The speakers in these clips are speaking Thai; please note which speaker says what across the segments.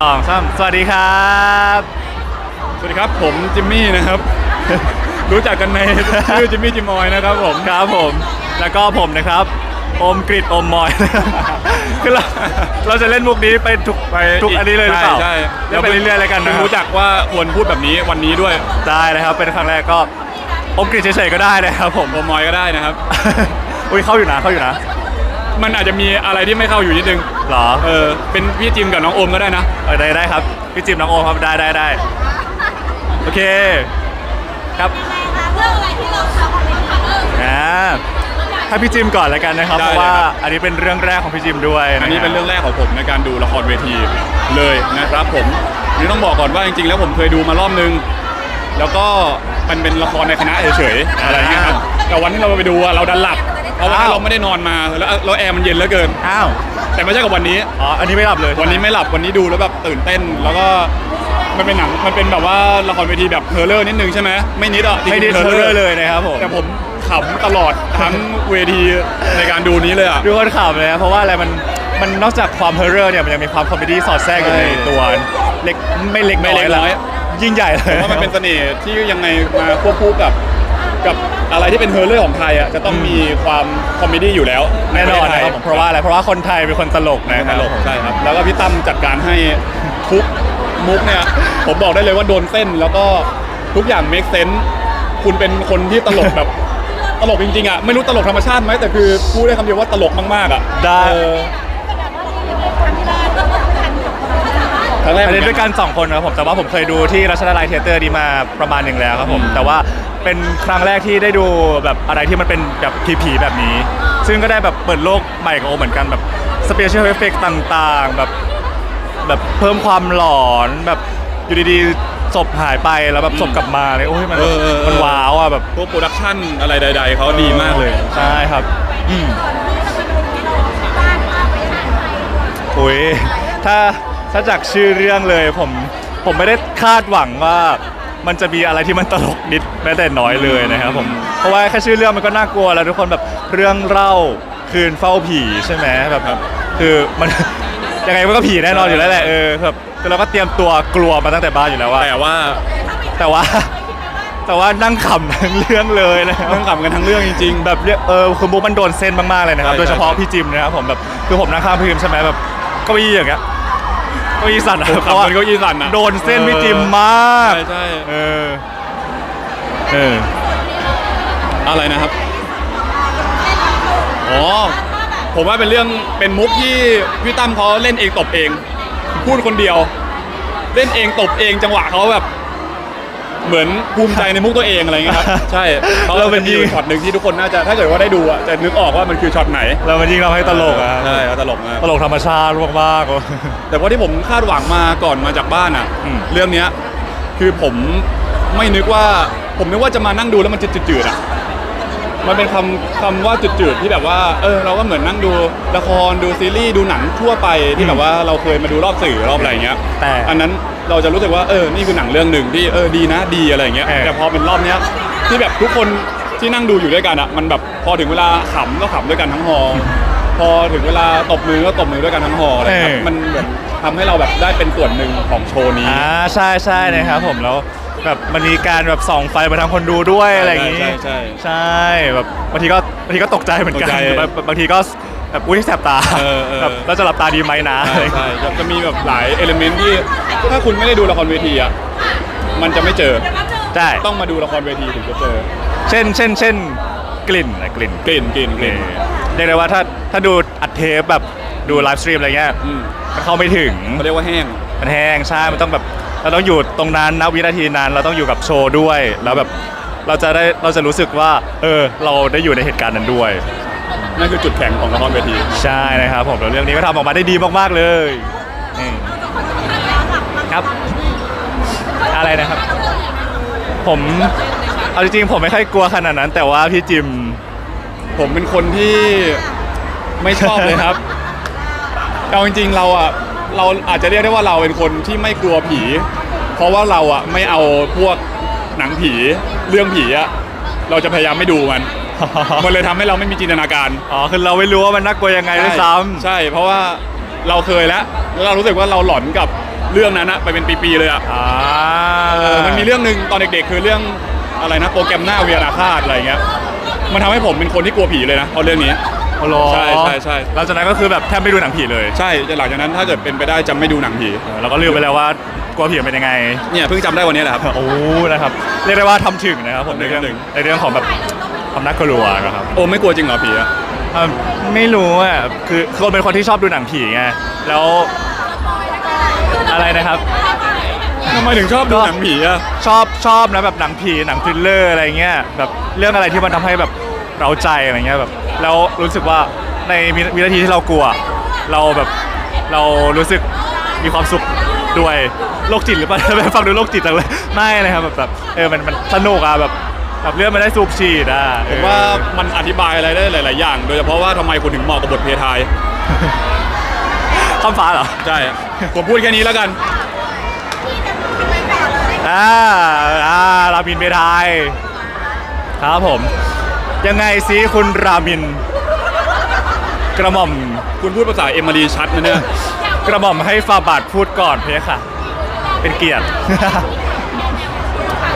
Speaker 1: สองสามสวัสดีครับ
Speaker 2: สวัสดีครับผมจิมมี่นะครับ รู้จักกันในชื่อจิมมี่จิมมอยนะครับผม
Speaker 1: ครับผม แล้วก็ผมนะครับโอมกริดโอมมอยคือเราเราจะเล่นมุกนี้ไปทุก
Speaker 2: ไป
Speaker 1: ทุกอันนี้เลยหรือเปล่า
Speaker 2: ใช่
Speaker 1: เล่นไปเรื่อยๆแล้วกันนะ
Speaker 2: เพิ่ง
Speaker 1: ครับ
Speaker 2: รู้จักว่าควรพูดแบบนี้วันนี้ด้วย
Speaker 1: ได้นะครับเป็นครั้งแรกก็โอมกริดเฉยๆก็ได้นะครับผม
Speaker 2: โอมอยก็ได้นะครับ
Speaker 1: อุ้ยเข้าอยู่นะเข้าอยู่นะ
Speaker 2: มันอาจจะมีอะไรที่ไม่เข้าอยู่นิดนึง
Speaker 1: เหรอ
Speaker 2: เออเป็นพี่จิมกับน้องโอมก็ได้นะ
Speaker 1: เออได้ได้ครับพี่จิมน้องโอมครับได้ได้ได้โอเคครับ
Speaker 3: เรื่องอะไรที่เราทำในครั้งแรก
Speaker 1: อ่าถ้าพี่จิมก่อนแล้วกันนะครับ
Speaker 2: ได้
Speaker 1: เพราะว่า
Speaker 2: เลยครับ
Speaker 1: อันนี้เป็นเรื่องแรกของพี่จิมด้วย
Speaker 2: อันนี้ะ
Speaker 1: คบ
Speaker 2: เป็นเรื่องแรกของผมในการดูละครเวทีเลยนะครับผมนี่ต้องบอกก่อนว่าจริงๆ แล้วผมเคยดูมารอบนึง แล้วก็มันเป็นละครในคณะเฉยๆอะไรเงี้ยครับแต่วันที่เราไปดูอะเราดันหลับ เพราะว่าเราไม่ได้นอนมาแล้วแล้วแอร์มันเย็นเหลือเกิน
Speaker 1: อ้าว
Speaker 2: แต่ไม่ใช่กับวันนี้
Speaker 1: อ๋อ อันนี้ไม่หลับเลย
Speaker 2: วันนี้ไม่หลับวันนี้ดูแล้วแบบตื่นเต้น แล้วก็มันเป็นหนังมันเป็นแบบว่าละครเวทีแบบเฮอร์เลอร์นิดนึงใช่ไหมไม่นิดอะจริงๆ
Speaker 1: ไม่ได้เทอร์เลยนะครับผม
Speaker 2: แต่ผมขำตลอดทั้งเวทีในการดูนี้เลยอะ
Speaker 1: ดูคนขับเลยนะเพราะว่าอะไรมันมันนอกจากความเฮอร์เรอร์เนี่ยมันยังมีความคอมเมดี้สอดแทรกอยู่ใน
Speaker 2: ใช่
Speaker 1: ตัวเล็กไม่เล็ก
Speaker 2: ไม่
Speaker 1: น้อ
Speaker 2: เล็
Speaker 1: ย
Speaker 2: กน้
Speaker 1: ละ
Speaker 2: อย
Speaker 1: ยิ่งใหญ่เลย
Speaker 2: เพราะมันเป็นเสน่ห์ที่ยังไงมาควบคู่กับ กับอะไรที่เป็นเฮอร์เลอร์ของไทยอะจะต้องมีความคอมเมดี้อยู่แล้ว
Speaker 1: แน่นอน
Speaker 2: ใป
Speaker 1: นะ
Speaker 2: ระ
Speaker 1: ค
Speaker 2: เท
Speaker 1: รับ
Speaker 2: ศ
Speaker 1: ผมเพราะว่าอะไรเพราะว่าคนไทยเป็นคนตลก
Speaker 2: ไทย
Speaker 1: นะค
Speaker 2: ต
Speaker 1: รับ
Speaker 2: ลกใช่ครับ แล้วก็พี่ตั้มจัดการให้ทุกมุกเนี่ย ผมบอกได้เลยว่าโดนเส้นแล้วก็ทุกอย่าง make sense คุณเป็นคนที่ตลกแบบ ตลกจริงๆอะไม่รู้ตลกธรรมชาติไหมแต่คือพูดได้คำเดียวว่าตลกมากๆอะ
Speaker 1: ได้
Speaker 2: เออ ครั้งแรก
Speaker 1: อัน
Speaker 2: เหมื
Speaker 1: นี้
Speaker 2: อน
Speaker 1: ด้วยกันสองคนนะครับผมแต่ว่าผมเคยดูที่รัชดาลัยเทเตอร์ดีมาประมาณหนึ่งแล้วครับผม
Speaker 2: อืม
Speaker 1: แต่ว่าเป็นครั้งแรกที่ได้ดูแบบอะไรที่มันเป็นแบบผีๆแบบนี้ ซึ่งก็ได้แบบเปิดโลกใหม่ของโอเหมือนกันแบบสเปเชียลเอฟเฟกต่างๆ แบบแบบเพิ่มความหลอนแบบอยู่ดีๆศพหายไปแล้วแบบศพกลับมาเลยโอ้ยมัน
Speaker 2: เออเออเออ
Speaker 1: มันว้าวอะแบบ
Speaker 2: พวกโปรดักชั่นอะไรใด ๆเขาดีมากเลย
Speaker 1: ใช่ครับอืม โอ้ยถ้า ถ้าจากชื่อเรื่องเลยผมผมไม่ได้คาดหวังว่ามันจะมีอะไรที่มันตลกนิดแม้แต่น้อยเลยนะครับผมเพราะว่าแค่ชื่อเรื่องมันก็น่ากลัวแล้วทุกคนแบบเรื่องเล่าคืนเฝ้าผีใช่ไหมแบบ
Speaker 2: ครับ
Speaker 1: คือมันยังไงมันก็ผีแน่นอนอยู่แล้วแหละเออแบบคือเราก็เตรียมตัวกลัวมาตั้งแต่บ้านอยู่แล้วว่า
Speaker 2: แต่ว่า
Speaker 1: แต่ว่า แต่ว่านั่งขำทั้งเรื่องเลยนะครับ
Speaker 2: เรื่องขำกันทั้งเรื่องจริง
Speaker 1: แบบเรียกเออคือมุกมันโดนเส้นมากๆเลยนะครับ
Speaker 2: ใช่
Speaker 1: โดยเฉพาะ
Speaker 2: ใช่
Speaker 1: พี่จิมนะครับผมแบบคือผมนั่งข้างพี่จิมใช่ไหมแบบเก้าอี้อย่างเงี้ยเก้าอี้สั่นอะ
Speaker 2: ผม
Speaker 1: เพ
Speaker 2: ขับ
Speaker 1: ราะว่า
Speaker 2: จนเก้าอี้สั่นอะ
Speaker 1: โดนเส้นพี่จิมมาก
Speaker 2: ใช่ใช่
Speaker 1: เออ เออ
Speaker 2: อะไรนะครับ อ๋อ ผมว่าเป็นเรื่องเป็นมุกที่พี่ตั้มเขาเล่นเองตบเอง พูดคนเดียว เล่นเองตบเองจังหวะเขาแบบ เหมือนภูมิใจในมุกตัวเองอะไรเงี้ยครับ ใช่เขา
Speaker 1: เรา
Speaker 2: เรา
Speaker 1: เป็
Speaker 2: เป็นน
Speaker 1: ยิ่
Speaker 2: ยี
Speaker 1: ง
Speaker 2: ช็อตหนึ่งที่ทุกคนน่าจะถ้าเกิดว่าได้ดูอะจะนึกออกว่ามันคือช็อตไหน
Speaker 1: เรามันยิ่งทำให้ตลกอะ
Speaker 2: ใช่เขาตลกมาก
Speaker 1: ตลกธรรมชาติมากๆ
Speaker 2: แต่ว่าที่ผมคาดหวังมาก่อนมาจากบ้านอะ
Speaker 1: อืม
Speaker 2: เรื่องเนี้ยคือผมไม่นึกว่าผมนึกว่าจะมานั่งดูแล้วมันจะจืดๆอะมันเป็นคำคำว่าจืดๆที่แบบว่า เออเราก็เหมือนนั่งดูละครดูซีรีส์ดูหนังทั่วไปที่แบบว่าเราเคยมาดูรอบสื่อรอบอะไรอย่างเงี้ย
Speaker 1: แต่
Speaker 2: อันนั้น เราจะรู้สึกว่าเออนี่คือหนังเรื่องหนึ่งที่เออดีนะดีอะไรอย่างเงี้ย
Speaker 1: เออ
Speaker 2: แต่พอเป็นรอบเนี้ยที่แบบทุกคนที่นั่งดูอยู่ด้วยกันอะมันแบบพอถึงเวลาขำก็ขำด้วยกันทั้งฮอลล์พอถึงเวลาตบมือก็ตบมือด้วยกันทั้งฮอลล์อะไรอย่างเงี้ยมันเหมือนทำให้เราแบบได้เป็นส่วนหนึ่งของโชว์นี้
Speaker 1: อ่าใช่ใช่นะครับผมแล้วแบบมันมีการแบบส่องไฟมาทางคนดูด้วยอะไรอย่างงี้
Speaker 2: ใช่ใช่
Speaker 1: ใช่แบบบางทีก็บางทีก็ตกใจเหมือนกัน
Speaker 2: ตกใจ
Speaker 1: แบบบางทีก็ แบบอุ้ยแสบตา
Speaker 2: เออเออ
Speaker 1: แบบเราจะหลับตาดีไหมนะ
Speaker 2: ใช่ใช่จะจะมีแบบหลายเอลิเมนต์ที่ถ้าคุณไม่ได้ดูละครเวทีอะมันจะไม่เจอ
Speaker 1: ใช่
Speaker 2: ต้องมาดูละครเวทีถึงจะเจอ
Speaker 1: เช่น เช่น เช่น กลิ่นนะกลิ่น
Speaker 2: กลิ่นกลิ่นกลิ่น
Speaker 1: เรียกได้ว่าถ้าถ้าดูอัดเทปแบบดูไลฟ์สตรีมอะไรเงี้ย
Speaker 2: อืม
Speaker 1: มันเข้าไม่ถึง
Speaker 2: เขาเรียกว่าแห้ง
Speaker 1: มันแห้งใช่ มันต้องแบบเราต้องอยู่ตรงนั้นนะวินาทีนั้น เราต้องอยู่กับโชว์ด้วย แล้วแบบเราจะได้เราจะรู้สึกว่า เออ เราได้อยู่ในเหตุการณ์นั้นด้วย
Speaker 2: นั่นคือจุดแข็งของละครเวที
Speaker 1: ใช่นะครับผมแล้วเรื่องนี้ก็ทำออกมาได้ดีมากๆเลยอืมครับ อะไรนะครับ ผมเอาจริงๆผมไม่ค่อยกลัวขนาดนั้น แต่ว่าพี่จิม
Speaker 2: ผมเป็นคนที่ไม่ชอบเลยครับเอาจริงๆเราอะเราอาจจะเรียกได้ว่าเราเป็นคนที่ไม่กลัวผี เพราะว่าเราอะไม่เอาพวกหนังผีเรื่องผีอะเราจะพยายามไม่ดูมัน มันเลยทำให้เราไม่มีจินตนาการ
Speaker 1: อ๋อคือเราไม่รู้ว่ามันน่ากลัวยังไงด้วยซ้ำ
Speaker 2: ใช่ เพราะว่าเราเคยแล้วแล้วเรารู้สึกว่าเราหลอนกับเรื่องนั้นอะไปเป็นปีๆเลยอะ
Speaker 1: อ่า
Speaker 2: เออมันมีเรื่องหนึ่งตอนเด็กๆ คือเรื่องอะไรนะโปรแกรมหน้าเวียนาคาตอะไรเงี้ยมันทำให้ผมเป็นคนที่กลัวผีเลยนะเพราะเรื่องนี้
Speaker 1: โอ้โห
Speaker 2: ใช่ใช่ใช่
Speaker 1: หลังจากนั้นก็คือแบบแทบไม่ดูหนังผีเลย
Speaker 2: ใช่หลังจากนั้นถ้าเกิดเป็นไปได้จะไม่ดูหนังผี
Speaker 1: เออเราก็ลืมไปแล้วว่ากลัวผีเป็นยังไง
Speaker 2: เนี่ยเพิ่งจำได้วันนี้แหละครับ
Speaker 1: โอ้ นะครับ เรียกได้ว่าทำถึงนะครับผมในเรื่อง
Speaker 2: ทำถึง
Speaker 1: ในเรื่องของแบบ ความน่ากลัวนะครับ
Speaker 2: โอ้ไม่กลัวจริงเหรอผีอะ
Speaker 1: เอิ่มไม่รู้อะคือคือคนเป็นคนที่ชอบดูหนังผีไงแล้วอะไรนะครับ
Speaker 2: ทำไมถึงชอบดูหนังผีอะ
Speaker 1: ชอบชอบนะแบบหนังผีหนังทริลเลอร์อะไรเงี้ยแบบเรื่องอะไรที่มันทำให้แบบเราใจอะไรเงี้ยแบบแล้วรู้สึกว่าในวิวินาทีที่เรากลัว เราแบบเรารู้สึกมีความสุขด้วยโรคจิตหรือเปล่า แบบฟังดูโรคจิตจังเลยไม่นะครับแบบแบบเออมันมันสนุกอะแบบ แบบเรื่องมันได้สูบฉีดอะ
Speaker 2: ผมว่ามันอธิบายอะไรได้หลาย ๆ อย่าง โดยเฉพาะว่าทำไมคุณถึงเหมาะกับบทเพทาย
Speaker 1: ข้ามฟ้าเหรอ
Speaker 2: ใช่ผมพูดแค่นี้แล้วกัน
Speaker 1: อ่าอ่ารามินเบทายครับผม ยังไงซิคุณรามิน กระหม่อม
Speaker 2: คุณพูดภาษาเอมิรีชัดนะเนี่ย
Speaker 1: กระหม่อมให้ฟาบาทพูดก่อนเพคะค่ะเป็นเกียรติ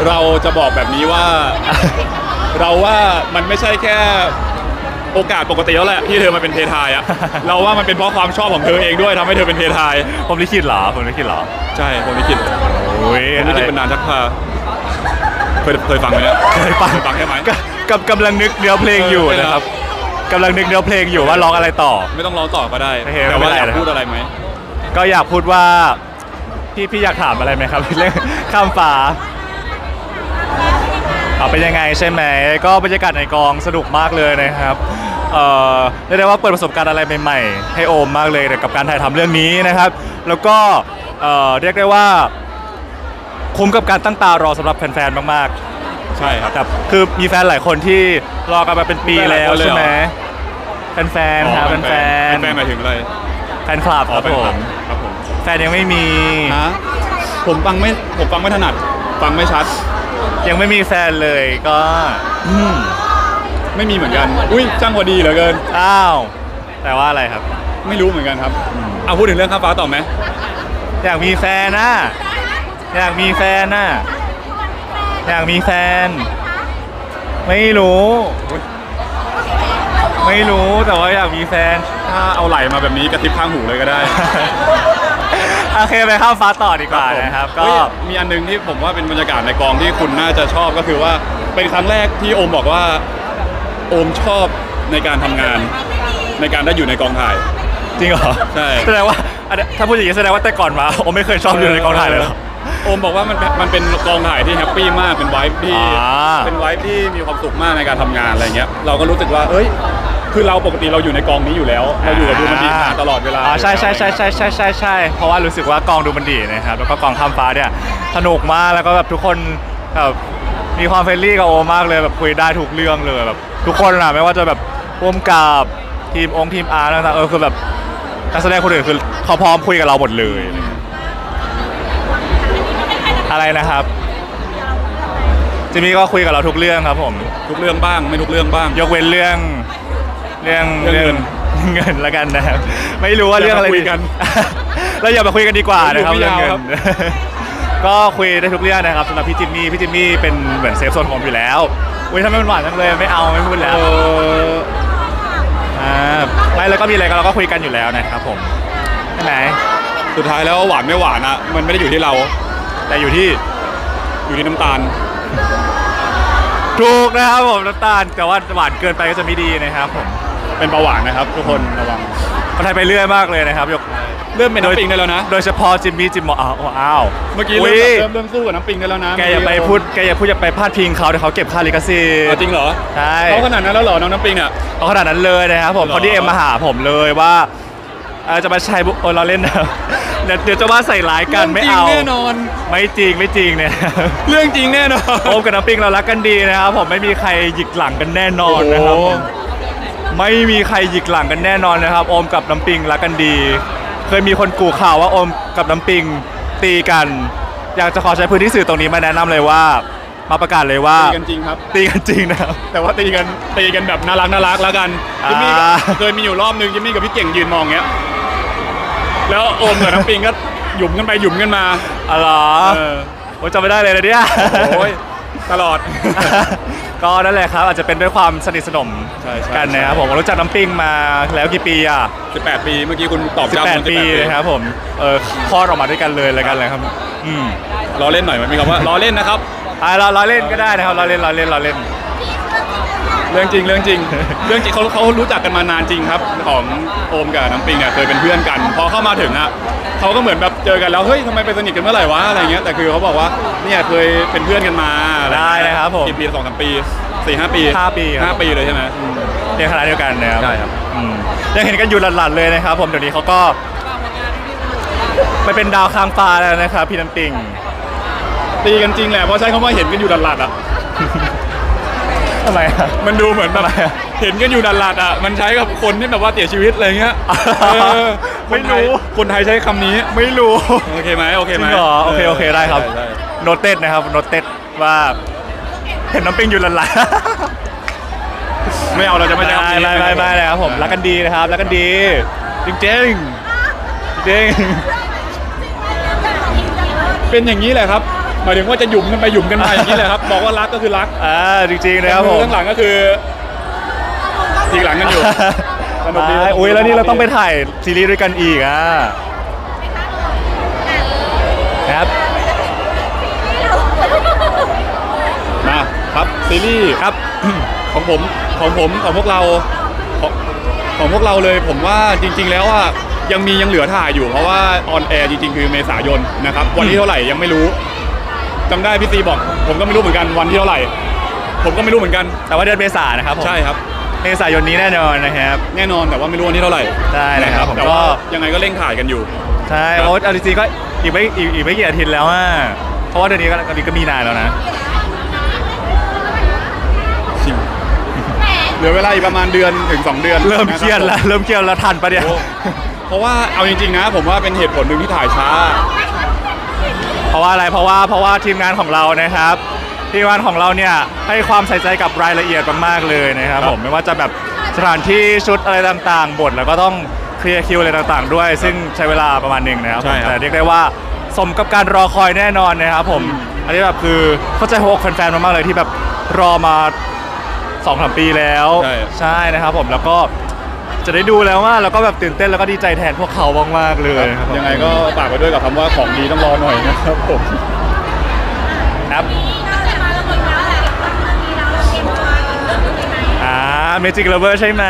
Speaker 2: เราจะบอกแบบนี้ว่า เราว่ามันไม่ใช่แค่โอกาสปกติแล้วแหละที่เธอมาเป็นเพทายอะเราว่ามันเป็นเพราะความชอบของเธอเองด้วยทำให้เธอเป็นเพทาย
Speaker 1: ผมลิขิตเหรอผมลิขิตเหรอ
Speaker 2: ใช่ผมไม่คิด
Speaker 1: โอ้ย
Speaker 2: ผมไม่
Speaker 1: อะไร
Speaker 2: คิดเป็นนานชักพาเคยเคยฟังไหมเนี่ย
Speaker 1: เคยฟัง
Speaker 2: ฟังใช่ไหม
Speaker 1: กกำกำลังนึกเนื้อเพลงอยู่
Speaker 2: เออ
Speaker 1: นะครับกำลังนึกเนื้อเพลงอยู่ว่าร้องอะไรต่อ
Speaker 2: ไม่ต้องร้องต่อก็ได้
Speaker 1: โอเค
Speaker 2: แต่ว่า
Speaker 1: ไม่
Speaker 2: อ
Speaker 1: เป็นไร
Speaker 2: ยากพูดอะไรไหม
Speaker 1: ก็อยากพูดว่าพี่พี่อยากถามอะไรไหมครับเรื่องข้ามฟ้า เอาเป็นยังไงใช่ไหมก็บรรยากาศในกองสนุกมากเลยนะครับเอ่อเรียกได้ว่าเปิดประสบการณ์อะไรใหม่ๆ ให้โอมมากเลยกับการถ่ายทำเรื่องนี้นะครับ แล้วก็เอ่อเรียกได้ว่าคุ้มกับการตั้งตารอสำหรับแฟนๆมาก
Speaker 2: ใช่ครับ
Speaker 1: ๆครับคือมีแฟนหลายคนที่รอกันมาเป็นปีแล้วใช่ไหมแฟนๆครับ
Speaker 2: อ๋อ
Speaker 1: แฟน
Speaker 2: แฟนหมายถึงอะไร
Speaker 1: ๆแฟนคลับครับ
Speaker 2: แฟน
Speaker 1: ผ
Speaker 2: คลั
Speaker 1: ม
Speaker 2: ครับผม
Speaker 1: แฟนยังไม่มี
Speaker 2: ฮะผมฟังไม่ผมฟังไม่ถนัด ฟังไม่ชัด
Speaker 1: ยังไม่มีแฟนเลยก็
Speaker 2: อืมไม่มีเหมือนกัน อุ้ยจ้างพอดีเหลือเกิน
Speaker 1: อ้าวแต่ว่าอะไรครับ
Speaker 2: ไม่รู้เหมือนกันครับเอาพูดถึงเรื่องข้ามฟ้าต่อไหม
Speaker 1: อยากมีแฟนนะอยากมีแฟนนะอยากมีแฟน ไม่รู้ ไม่รู้แต่ว่าอยากมีแฟน
Speaker 2: ถ้าเอาไหลมาแบบนี้กระติบข้างหูเลยก็ได้
Speaker 1: โอเคไปข้ามฟ้าต่อดีกว่านะครับ ก็
Speaker 2: เฮ้ยมีอันหนึงที่ผมว่าเป็นบรรยากาศในกองที่คุณน่าจะชอบก็คือว่าเป็นครั้งแรกที่โอมบอกว่า โอมชอบในการทำงาน ในการได้อยู่ในกองถ่าย
Speaker 1: จริงเหรอ
Speaker 2: ใช่
Speaker 1: แสดงว่าอันเนี้ยถ้าพูดอย่างนี้แสดงว่าแต่ก่อนมาผมไม่เคยชอบอยู่ในกองถ่ายเลยเหรอ
Speaker 2: โอมบอกว่ามันเป็นมันเป็นกองถ่ายที่แฮปปี้มากเป็นไวท์ที่
Speaker 1: อ่า
Speaker 2: เป็นไวท์ที่มีความสุขมากในการทำงานอะไรเงี้ยเราก็รู้สึกว่าเอ้ย คือเราปกติเราอยู่ในกองนี้อยู่แล้ว เราอยู่กับดูมันดีมาตลอดเวลา
Speaker 1: อ่าใช่ใช่ใช่ใช่ใช่ใช่ใช่เพราะว่ารู้สึกว่ากองดูมันดีนะครับแล้วก็กองข้ามฟ้าเนี่ยสนุกมากแล้วก็แบบทุกคนแบบมีความเฟรนลี่กับโอมากเลยแบบคุยได้ทุกเรื่องเลยแบบทุกคนอะไม่ว่าจะแบบร่วมกับทีมองค์ทีมอาร์ต่างๆเออคือแบบนักแสดงคนอื่นคือเขาพร้อมคุยกับเราหมดเลย อะไรนะครับจิมมี่ก็คุยกับเราทุกเรื่องครับผม
Speaker 2: ทุกเรื่องบ้างไม่ทุกเรื่องบ้าง
Speaker 1: ยกเว้นเรื่อง เรื่อง
Speaker 2: เรื่องเงิน
Speaker 1: เงินแล้วกันนะครับ ไม่รู้ว่าเรื่องอะไร
Speaker 2: อย่ามาคุยกัน
Speaker 1: เราอย่ามาคุยกันดีกว่านะครับ
Speaker 2: อยู่
Speaker 1: เรื่อง
Speaker 2: ไม่
Speaker 1: เงิ
Speaker 2: ยาวครับ
Speaker 1: นก็คุยได้ทุกเรื่องนะครับสำหรับพี่จิมมี่พี่จิมมี่เป็นเหมือนเซฟโซนของผมอยู่แล้วอุ้ยทำไมมันหวานจังเลยไม่เอาไม่พูดแล้ว
Speaker 2: เออ
Speaker 1: อ่าไม่แล้วก็มีอะไรก็เราก็คุยกันอยู่แล้วนะครับผมใช่ไหม
Speaker 2: สุดท้ายแล้วหวานไม่หวานอะมันไม่ได้อยู่ที่เรา
Speaker 1: แต่อยู่ที่
Speaker 2: อยู่ที่น้ำตาล
Speaker 1: ถูกนะครับผมน้ำตาลแต่ว่าหวานเกินไปก็จะไม่ดีนะครับผม
Speaker 2: เป็นเบาหวานนะครับ ทุกคนระวัง
Speaker 1: คนไทยไปเรื่อยมากเลยนะครับยก
Speaker 2: เริ่มเป็นน้ำปิงได้แล้วนะ
Speaker 1: โดยเฉพาะจิมมี่จิมมออ้าวอ้าว
Speaker 2: เมื่อกี้
Speaker 1: อุ๊
Speaker 2: เริ่
Speaker 1: ย
Speaker 2: มเริ่มเริ่มสู้กับน้ำปิงได้แล้วนะ
Speaker 1: แกอย่าไปพูดแกอย่าพูดอย่าไปพาดพิงเขาเดี๋ยวเขาเก็บค่าลิขสิท
Speaker 2: เอา
Speaker 1: ธิ์
Speaker 2: จริงเหรอ
Speaker 1: ใช่
Speaker 2: เขาขนาดนั้นแล้วเหรอน้องน้ำปิงเนี่ย
Speaker 1: เอาขนาดนั้นเลยนะครับผม
Speaker 2: เหรอ
Speaker 1: เขาดีเอ็มมาหาผมเลยว่าเออจะมาใช้บุโอเราเล่นนะเดี๋ยวเดี๋ยวจะว่าใส่ร้ายกันไม่เอา
Speaker 2: รื่องจริงแน่นอน
Speaker 1: ไม่จริงไม่จริงเนี่ย
Speaker 2: เรื่องจริงแน่นอน
Speaker 1: โอมกับน้ำปิงเรารักกันดีนะครับผมไม่มีใครหยิกหลังกันแน่นอนนะครับ
Speaker 2: โอ้
Speaker 1: ผม ไม่มีใครหยิกหลังกันแน่นอนนะครับ โอมกับน้ำปิงรักกันดี เคยมีคนกู่ข่าวว่าโอมกับน้ำปิงตีกัน อยากจะขอใช้พื้นที่สื่อตรงนี้มาแนะนำเลยว่า มาประกาศเลยว่า
Speaker 2: ตีกันจริงครับ
Speaker 1: ตีกันจริงนะครับ
Speaker 2: แต่ว่าตีกันตีกันแบบน่ารักน่ารักแล้วกัน
Speaker 1: อ่า
Speaker 2: จิมมี่กับเคยมีอยู่รอบหนึ่งจิมมี่กับพี่เก่งยืนมองเงี้ยแล้วโอมกับน้ำปิงก็หยุมกันไปหยุมกันมา
Speaker 1: อ๋อเหรอ
Speaker 2: เออ
Speaker 1: โอ้ยจำไม่ได้เลยนะเนี่ย
Speaker 2: โอ้ยตลอด
Speaker 1: ก็นั่นแหละครับอาจจะเป็นด้วยความสนิทสนม
Speaker 2: ใช่ใช่
Speaker 1: กันนะครับ
Speaker 2: ใช่
Speaker 1: ผมรู้จักน้ำปิงมาแล้วกี่ปีอะ
Speaker 2: 18 ปี เมื่อกี้คุณตอบจำมัน
Speaker 1: 18 ปีนะครับผมเออคลอดออกมาด้วยกันเลยแล้วกันเลยครับอืม
Speaker 2: ล้อเล่นหน่อยมันมีคำว่าล้อเล่นนะครับ
Speaker 1: อะเราเราเล่นก็ได้นะครับเราเล่นเราเล่นเราเล่น
Speaker 2: เรื่องจริงเรื่องจริง เรื่องจริงเขาเขารู้จักกันมานานจริงครับ ของโอมกับน้ำปิงเนี่ยเคยเป็นเพื่อนกัน พอเข้ามาถึงอะ เขาก็เหมือนแบบเจอกันแล้วเฮ้ยทำไมไปสนิทกันเมื่อไหร่วะอะไรเงี้ยแต่คือเขาบอกว่าเนี่ยเคยเป็นเพื่อนกันมา
Speaker 1: ได้นะครับผม
Speaker 2: กี่ปีสองสามปีสี่ห้าปี
Speaker 1: ห้าปีครับ
Speaker 2: ห้าปีเลยใช่ไหมอืม
Speaker 1: เรียนคณะเดียวกันนะครับ
Speaker 2: ใช่ครับ
Speaker 1: อืมยังเห็นกันอยู่หลัดๆเลยนะครับ ผมเดี๋ยวนี้เขาก็ไปเป็นดาวค้างฟ้าแล้วนะครับพี่น้ำปิง
Speaker 2: ตีกันจริงแหละเพราะใช้คำว่าเห็นกันอยู่ดันหลัดๆอะ
Speaker 1: ทำไมอะ
Speaker 2: มันดูเหมือนแบบ
Speaker 1: ทำไมอะ
Speaker 2: เห็นกันอยู่ดันหลัดๆอะมันใช้กับคนที่แบบว่าเสียชีวิตอะไรเงี้ยเออ
Speaker 1: ไม่รู้
Speaker 2: คนไทยใช้คำนี้
Speaker 1: ไม่รู้
Speaker 2: โอเคไหมโอเค
Speaker 1: จริ
Speaker 2: ไหม
Speaker 1: งเหรอโอเคโอเคได้ครับ
Speaker 2: ใช่ใช่
Speaker 1: โนเต็ดนะครับโนเต็ดว่าเห็นน้ำปิงอยู่หลัดๆ
Speaker 2: ไม่เอาเราจะไม่ใช้คำ
Speaker 1: ไม่
Speaker 2: นี้
Speaker 1: ไม่ไม่ไม่นะครับผมรักกันดีนะครับรักกันดี จริงจริงๆจริง
Speaker 2: เป็นอย่างนี้แหละครับหมายถึงว่าจะหยุมกันไปหยุมกันมาอย่างนี้แหละครับบอกว่ารักก็คือรัก
Speaker 1: อ่าจริงๆนะครับผม
Speaker 2: ข้างหลังก็คือทีหลังกันอยู่ สนุกดี
Speaker 1: ไปอุ้ยแล้วนี่เราต้องไปถ่ายซีรีส์ด้วยกันอีกอะครับ
Speaker 2: นะครับซีรีส์
Speaker 1: ครับ
Speaker 2: ของผมของผมของพวกเราของของพวกเราเลยผมว่าจริง ๆ แล้วอะยังมียังเหลือถ่ายอยู่เพราะว่าออนแอร์จริง ๆ คือเมษายนนะครับ วันที่เท่าไหร่ยังไม่รู้จำได้พี่ซีบอก ผมก็ไม่รู้เหมือนกันวันที่เท่าไหร่ ผมก็ไม่รู้เหมือนกัน
Speaker 1: แต่ว่าเดือนเมษานะครับผม
Speaker 2: ใช่ครับ
Speaker 1: เมษายนนี้แน่นอนนะครับ
Speaker 2: แน่นอนแต่ว่าไม่รู้วันที่เท่าไหร่
Speaker 1: ใช่นะครับผม
Speaker 2: แต่
Speaker 1: ก็
Speaker 2: ว่ายังไงก็เร่งถ่ายกันอยู่
Speaker 1: ใช่
Speaker 2: ครับ
Speaker 1: โอ้เอาจริงๆก็อีกไม่อีกอีกไม่กี่อาทิตย์แล้วอะเพราะว่าเดือนนี้ก็ตอนนี้ก็มีนานแล้วนะ
Speaker 2: จริงเหลือเวลาอีกประมาณเดือนถึง 2 เดือน
Speaker 1: เริ่มเครียดแล้ว เริ่มเครียดแล้วทันปะเนี่ย
Speaker 2: โอ้เพราะว่าเอาจริงๆนะ ผมว่าเป็นเหตุผลหนึ่งที่ถ่ายช้า
Speaker 1: เพราะว่าอะไรเพราะว่าเพราะว่าทีมงานของเรานะครับ ทีมงานของเราเนี่ยให้ความใส่ใจกับรายละเอียดมากๆเลยนะครับ
Speaker 2: ครับ
Speaker 1: ผมไม่ว่าจะแบบสถานที่ชุดอะไรต่างๆ บทแล้วก็ต้องเคลียร์คิวอะไรต่างๆ ด้วย ซึ่งใช้เวลาประมาณหนึ่งนะครับผมแต่เรียกได้ว่าสมกับการรอคอยแน่นอนนะครับผมอันนี้แบบคือเข้าใจหัวอกแฟนๆมากๆเลยที่แบบรอมาสองสามปีแล้ว
Speaker 2: ใช่
Speaker 1: ใช่นะครับผมแล้วก็จะได้ดูแล้วว่าแล้วก็แบบตื่นเต้นแล้วก็ดีใจแทนพวกเขามากๆเลยครับผม
Speaker 2: ยังไงก็ฝากไปด้วยกับคำว่าของดีต้องรอหน่อยนะครับผม
Speaker 1: ครับ เมจิกเลเวอร์ใช่ไหม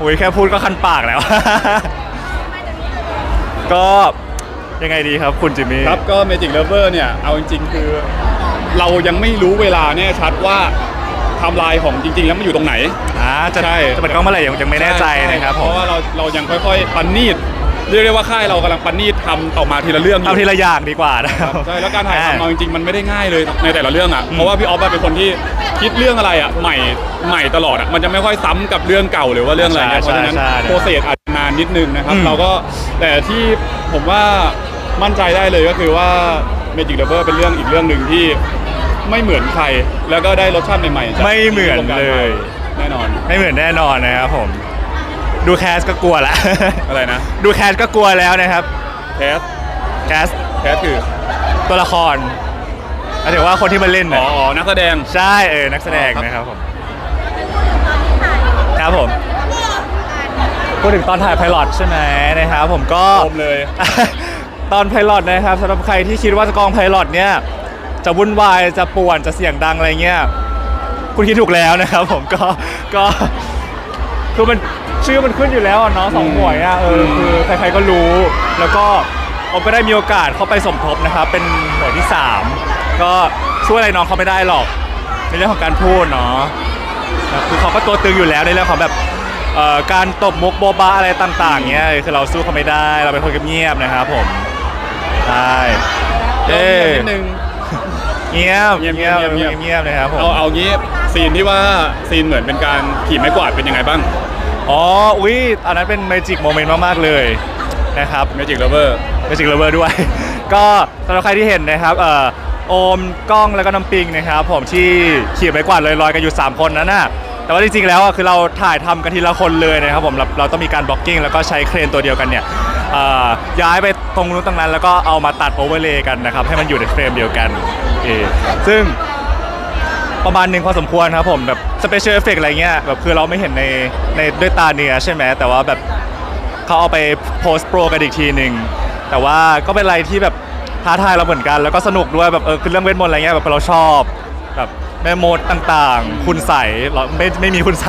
Speaker 1: อุ้ยแค่พูดก็คันปากแล้ว ก็ยังไงดีครับคุณจิมมี่
Speaker 2: ครับก็ Magic Lover เนี่ย เอาจริง ๆ คือ เรายังไม่รู้เวลาแน่ชัดว่าไทำลายของจริง ๆ แล้วมันอยู่ตรงไหน
Speaker 1: อ่าจะ
Speaker 2: ใช่
Speaker 1: จะเปิดกล้องเมื่อไหร่ยังยังไม่แน่ใจนะครับผม
Speaker 2: เพราะว่าเราเรายังค่อยๆปันนีด เรียกได้ว่าค่ายเรากำลังปันนีดทำออกมาทีละเรื่องอยู่
Speaker 1: ทำทีละอย่างดีกว่านะครับ
Speaker 2: ใช่แล้วการถ่าย
Speaker 1: อ่
Speaker 2: ทำเอาจริงๆมันไม่ได้ง่ายเลยในแต่ละเรื่องอะ
Speaker 1: อืม
Speaker 2: เพราะว่าพี่ออฟอะเป็นคนที่คิดเรื่องอะไรอะใหม่ใหม่ตลอดอะมันจะไม่ค่อยซ้ำกับเรื่องเก่าหรือว่าเรื่องอะไรเงี้ยเพ
Speaker 1: ใช่
Speaker 2: ราะฉะนั้น
Speaker 1: ใช่
Speaker 2: โปรเซสอาจจะนานนิดนึงนะครับ
Speaker 1: อืม
Speaker 2: เราก็แต่ที่ผมว่ามั่นใจได้เลยก็คือว่า Magic Lover เป็นเรื่องอีกเรื่องหนึ่งที่ไม่เหมือนใครแล้วก็ได้รสชาติใหม่ๆจาก
Speaker 1: ไม่เหมือน
Speaker 2: วงการ
Speaker 1: เล
Speaker 2: ไท
Speaker 1: ย
Speaker 2: แน่นอน
Speaker 1: ไม่เหมือนแน่นอนนะครับผม ดูแคสก็กลัวแล้ว
Speaker 2: อะไรนะ
Speaker 1: ดูแคสก็กลัวแล้วนะครับ
Speaker 2: แคส
Speaker 1: แคส
Speaker 2: แคสคือ
Speaker 1: ตัวละครหมายถึงว่าคนที่มาเล่น
Speaker 2: อ๋
Speaker 1: น่ะ
Speaker 2: ออ๋อนักแสดง
Speaker 1: ใช่เออนักแสดง
Speaker 2: อ๋อครับ
Speaker 1: นะครับผมครับผมพูดถึงตอนถ่ายไพลอตใช่ไหมนะครับผมก็
Speaker 2: โอมเลย
Speaker 1: ตอนไพลอตนะครับสำหรับใครที่คิดว่าจะกองไพลอตเนี่ย จะวุ่นวายจะป่วนจะเสียงดังอะไรเงี้ยคุณคิดถูกแล้วนะครับ ผมก็ก็ คือมันชื่อมันขึ้นอยู่แล้วอะเนาะสองหมวยอะเออคือใครๆก็รู้ แล้วก็ผมก็ได้มีโอกาสเข้าไปสมทบนะครับ เป็นหมวยที่สามก็ช่วยอะไรน้องเขาไม่ได้หรอก ในเรื่องของการพูดเนาะคือเขาก็ตัวตึงอยู่แล้วในเรื่องของแบบเอ่อการตบมุกโบบาอะไรต่างๆเงี้ยคือเราสู้เขาไม่ได้เราเป็นคนเงียบๆนะครับผมใช่
Speaker 2: เอ๊
Speaker 1: เอ๊ะ
Speaker 2: นิดนึง
Speaker 1: เงียบ
Speaker 2: เงี
Speaker 1: เงี
Speaker 2: ย
Speaker 1: ย
Speaker 2: บบเงี
Speaker 1: เงี
Speaker 2: ย
Speaker 1: ย
Speaker 2: บบเงี
Speaker 1: เงี
Speaker 2: ย
Speaker 1: ย
Speaker 2: บ
Speaker 1: บเลยครับผม
Speaker 2: เอาเอางี้ซีนที่ว่าซีนเหมือนเป็นการขี่ไม้กวาดเป็นยังไงบ้าง
Speaker 1: อ๋อ อุ้ยอันนั้นเป็นเมจิกโมเมนต์มาก ๆ เลยนะครับ
Speaker 2: Magic Lover
Speaker 1: เมจิกเลเวอร์ด้วย ก็สำหรับใครที่เห็นนะครับเอ่อโอมกล้องแล้วก็น้ำปิงนะครับผมที่ขี่ไม้กวาดลอยๆกันอยู่ 3 คนนั้นน่ะแต่ว่าจริงๆแล้วอะคือเราถ่ายทำกันทีละคนเลยนะครับผมเราเราต้องมีการบล็อกกิ้งแล้วก็ใช้เครนตัวเดียวกันเนี่ยเอ่อย้ายไปตรงนู้นตรงนั้น แล้วก็เอามาตัดโอเวอร์เลย์กันนะครับให้มันอยู่ในเฟรมเดียวกันเออซึ่ง ประมาณหนึ่งพอสมควรครับผมแบบสเปเชียลเอฟเฟกอะไรเงี้ยแบบคือเราไม่เห็นในในด้วยตาเนื้อใช่ไหมแต่ว่าแบบเขาเอาไปโพสต์โปรกันอีกทีหนึ่งแต่ว่าก็เป็นอะไรที่แบบท้าทายเราเหมือนกัน แล้วก็สนุกด้วยแบบเออคือเรื่องเวทมนต์อะไรเงี้ยแบบเราชอบแบบแม่มดต่างๆ คุณใสเราไม่ไม่มีคุณใส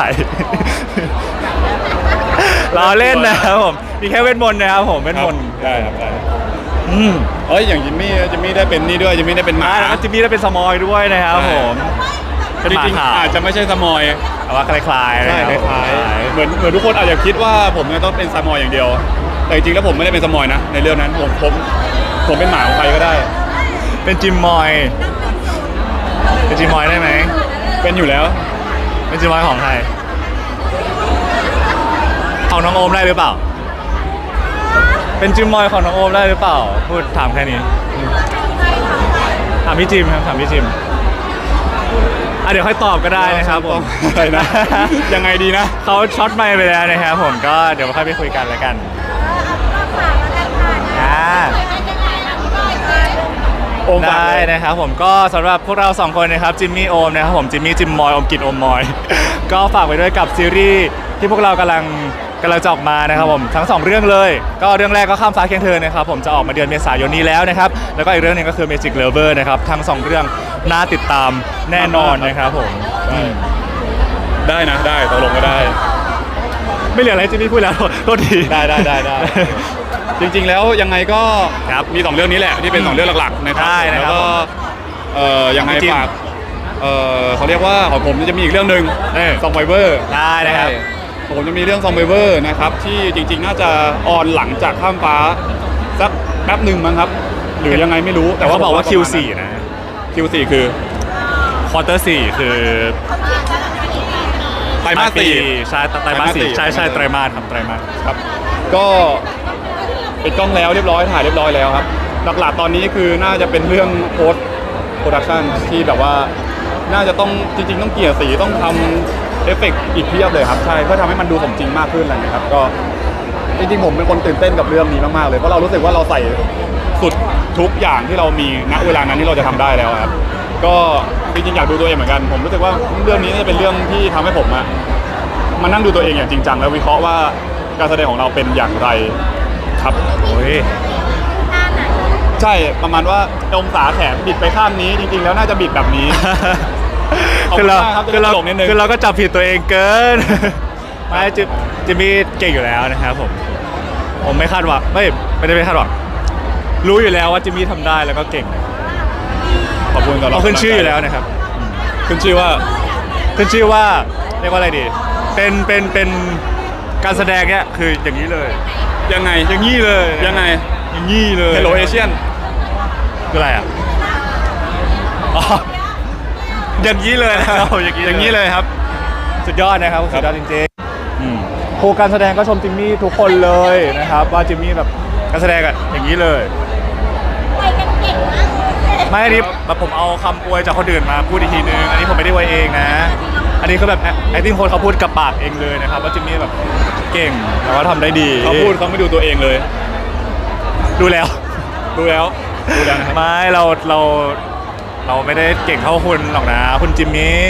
Speaker 1: เราเล่นนะครับผมมีแค่เวทมนต์นะครับผมเวทมนต์
Speaker 2: ได้ครับได้
Speaker 1: อืม
Speaker 2: เอ้ยอย่างจิมมี่จิมมี่ได้เป็นนี่ด้วยจิมมี่ได้เป็นหมา
Speaker 1: มาแล้วก็จิมมี่ได้เป็นสมอยด้วยนะครับ
Speaker 2: ใช่
Speaker 1: ผม เป็นหมา
Speaker 2: จริง
Speaker 1: ขาว
Speaker 2: ๆอาจจะไม่ใช่สมอย
Speaker 1: แต่ว่าคล้ายๆ
Speaker 2: ใช่
Speaker 1: นะ
Speaker 2: ค
Speaker 1: รับ
Speaker 2: ล้ายๆเหมือนเหมือนทุกคนอาจจะคิดว่าผมเนี่ยต้องเป็นสมอยอย่างเดียว แต่จริงๆแล้วผมไม่ได้เป็นสมอยนะ ในเรื่องนั้นผมผมผมเป็นหมาของใครก็ได้
Speaker 1: เป็นจิมมอย เป็นจิมมอยได้ไหม
Speaker 2: เป็นอยู่แล้ว
Speaker 1: เป็นจิมมอยของใครของน้องโอมได้หรือเปล่า เป็นจิมมอยของน้องโอมได้หรือเปล่า พูดถามแค่นี้ถามพี่จิมครับถามพี่จิมอะ เดี๋ยวค่อยตอบก็ได้นะครับผม
Speaker 2: อะไรนะ ยังไงดีนะ
Speaker 1: เขาช็อตไมค์ไปแล้วนะครับผมก็เดี๋ยวค่อยไปคุยกันแล้วกันอ่า
Speaker 2: โอมฝาก
Speaker 1: ได้
Speaker 2: เลย
Speaker 1: นะครับผมก็สำหรับพวกเราสองคนนะครับจิมมี่โอมนะครับผมจิมมี่จิมมอยอมกินอมมอย ก็ฝากไว้ด้วยกับซีรีส์ที่พวกเรากำลังกำลังจะออกมานะครับผมทั้งสองเรื่องเลย ก็เรื่องแรกก็ข้ามฟ้าเคียงเธอนะครับผมจะออกมาเดือนเมษายนนี้แล้วนะครับแล้วก็อีกเรื่องหนึงก็คือ Magic Lover นะครับทั้งสองเรื่อง น่าติดตามแน่นอนนะครับผมอืม
Speaker 2: ได้นะได้ตกลงก็ได้
Speaker 1: ไม่เหลืออะไรให้จิมมี่พูดแล้วโทษที
Speaker 2: ได้ได้ได้ได้ จริงๆแล้วยังไงก็
Speaker 1: ครับ
Speaker 2: มีสองเรื่องนี้แหละที่เป็นสองเรื่องหลักๆนะครับ
Speaker 1: ได้นะ
Speaker 2: แล้ว
Speaker 1: ครับ
Speaker 2: ก็เอ่อยังไง
Speaker 1: จริง
Speaker 2: ฝากเอ่อเขาเรียกว่าของผมจะมีอีกเรื่องหนึ่ง
Speaker 1: เออ
Speaker 2: ซอมไบเวอร์
Speaker 1: ได้นะครับ
Speaker 2: ของผมจะมีเรื่องซอมไบเวอร์นะครับที่จริง ๆ น่าจะออนหลังจากข้ามฟ้าสักแป๊บหนึ่งมั้งครับ หรือยังไงไม่รู้
Speaker 1: แต่ว่าบอกว่า
Speaker 2: ประมณ
Speaker 1: Q4 นะ
Speaker 2: Q4 คือ
Speaker 1: ควอเตอร์สี่คือ
Speaker 2: ไตรมาสสี่
Speaker 1: ใช่ไตรมาสสี่
Speaker 2: ไตรมาสสี่
Speaker 1: ใช่ใช่ไตรมาสครับไตรมาส
Speaker 2: ครับ ก็ปิดกล้องแล้วเรียบร้อยถ่ายเรียบร้อยแล้วครับ หลักๆตอนนี้คือน่าจะเป็นเรื่องโพสโปรดักชันที่แบบว่าน่าจะต้องจริงๆ ต้องเกลี่ยสีต้องทำเอฟเฟกต์อีกเพียบเลยครับใช่เพื่อทำให้มันดูสมจริงมากขึ้นอะไรอย่างเงี้ยครับ ก็จริงๆผมเป็นคนตื่นเต้นกับเรื่องนี้มากๆเลยเพราะเรารู้สึกว่าเราใส่ สุดทุกอย่างที่เรามีณเวลานั้นที่เราจะทำได้แล้วครับ ก็จริงๆอยากดูตัวเองเหมือนกัน ผมรู้สึกว่าเรื่องนี้น่าจะเป็นเรื่องที่ทำให้ผมอะมานั่งดูตัวเองอย่างจริงจังแล้ววิเคราะห์ว่าการแสดงของเราเป็นอย่างไรครับ
Speaker 1: โอ้ย
Speaker 2: ใช่ประมาณว่าองศาแขนบิดไปข้างนี้จริงๆ แล้วน่าจะบิดแบบนี้ ขอบ
Speaker 1: คื
Speaker 2: คุ
Speaker 1: อ
Speaker 2: ณ
Speaker 1: เรา
Speaker 2: มากครับ
Speaker 1: คือเรา
Speaker 2: ตลกนิดนึง
Speaker 1: คือเราก็จับผิดตัวเองเกิน ไม่จิจิมมี่เก่งอยู่แล้วนะครับผม ผมไม่คาดหวังไม่ไม่ได้ไม่คาดหวัง รู้อยู่แล้วว่าจิมมี่ทำได้แล้วก็เก่ง
Speaker 2: ขอบคุณสำหรับ
Speaker 1: เขาขึ้นชื่ออยู่แล้วนะครับ
Speaker 2: ขึ้นชื่อว่า
Speaker 1: ขึ้นชื่อว่าเรียกว่าอะไรดี เป็นเป็นเป็นการแสดงเนี่ยคืออย่างนี้เลย
Speaker 2: ยังไง
Speaker 1: อย่างนี้เลย
Speaker 2: ยังไง
Speaker 1: อย่างนี้เลย
Speaker 2: Hello Asian
Speaker 1: คืออะไรอะอ๋ออย่างนี้เลยนะครับผมอย่างนี้
Speaker 2: อย่างนี้เลยครับ
Speaker 1: สุดยอดนะครับ
Speaker 2: ครั
Speaker 1: สุ
Speaker 2: บ
Speaker 1: ดยอดจริงๆครูการแสดงก็ชมจิมมี่ทุกคนเลยนะครับ ว่าจิมมี่แบบการแสดงอะอย่างนี้เลย ไม่อันนี้แบบผมเอาคำอวยจากคนอื่นมาพูดอีกทีนึง อันนี้ผมไม่ได้อวยเองนะ อันนี้คือแบบไอติ้งคนเขาพูดกับปากเองเลยนะครับว่าจิมมี่แบบเก่งแต่ว่าทำได้ดี
Speaker 2: เขาพูดเขาไม่ดูตัวเองเลย
Speaker 1: ดูแล้ว
Speaker 2: ดูแล้วดูแล้วนะครับ
Speaker 1: ไม่เราเราเราไม่ได้เก่งเท่าคุณหรอกนะคุณจิมมี่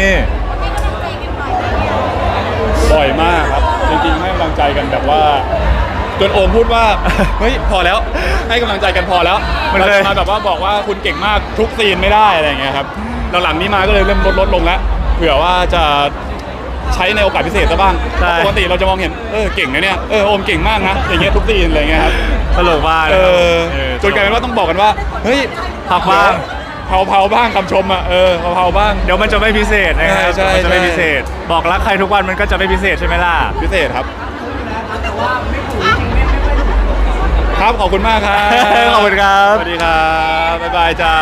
Speaker 2: บ่อยมากครับ จริงๆให้กำลังใจกันแบบว่า จนโอมพูดว่า เฮ้ยพอแล้ว ให้กำลังใจกันพอแล้ว
Speaker 1: มัน
Speaker 2: เรา
Speaker 1: เคย
Speaker 2: จะมาแบบว่าบอกว่าคุณเก่งมากทุกซีนไม่ได้อะไรอย่างเงี้ยครับหลังๆนี้มาก็เลยเริ่มลดลดลงแล้วเผื่อว่าจะใช้ในโอกาสพิเศษซะบ้าง
Speaker 1: ใช่
Speaker 2: ปกติเราจะมองเห็นเออเก่งนะเนี่ยเออโอมเก่งมากนะอย่างเงี้ยทุกซีนอะไรเงี้ยครับ
Speaker 1: ตลกมาก
Speaker 2: เอ
Speaker 1: นะครับ
Speaker 2: อ
Speaker 1: เออ
Speaker 2: จนกลายเป็นว่าต้องบอกกันว่าเฮ้ย
Speaker 1: พักบ้าง
Speaker 2: เผาเผาๆบ้างคำชมอะเออเผาเผาๆบ้าง
Speaker 1: เดี๋ยวมันจะไม่พิเศษนะครับ
Speaker 2: ใช่ใช่
Speaker 1: มันจะไม่
Speaker 2: ใช่
Speaker 1: พิเศษ บอกรักใครทุกวันมันก็จะไม่พิเศษใช่ไหมล่ะ
Speaker 2: พิเศษครับ ครับขอบคุณมากครับ
Speaker 1: ขอบคุณครับ
Speaker 2: สวัสดีครับ บ๊ายบายจ้า